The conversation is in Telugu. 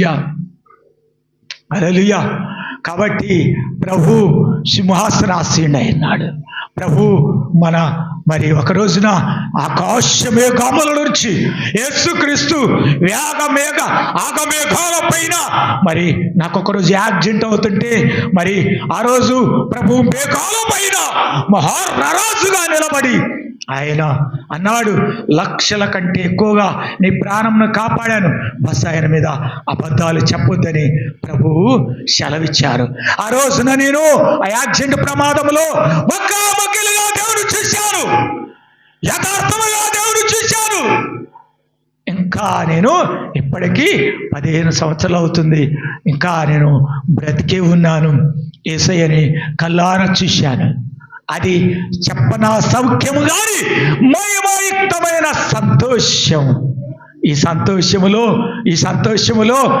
యా. అలలుయా కాబట్టి ప్రభు సింహాసనాసీనుడైనాడు ప్రభు మన మరి ఒక రోజున ఆకాశమే మేఘముల నుంచి యేసుక్రీస్తు వేగ మేఘ ఆగమేఘాల పైన మరి నాకు ఒక రోజు యాక్సిడెంట్ అవుతుంటే మరి ఆ రోజు ప్రభు మేఘాల పైన మహారాజుగా నిలబడి ఆయన అన్నాడు లక్షల కంటే ఎక్కువగా నీ ప్రాణంను కాపాడాను. బస్ ఆయన మీద అబద్ధాలు చెప్పొద్దని ప్రభువు సెలవిచ్చారు. ఆ రోజున నేను ఆ యాక్సిడెంట్ ప్రమాదంలో ఒక్క చూశాను. యథార్థముగా దేవుడు చూశాను. ఇంకా నేను ఇప్పటికీ పదిహేను సంవత్సరాలు అవుతుంది. ఇంకా నేను బ్రతికే ఉన్నాను. ఏసయ్యని కల్లార చూశాను. అది చెప్పన సౌఖ్యము గాని మయమయుక్తమైన సంతోషం. ఈ సంతోషములో ఈ సంతోషములో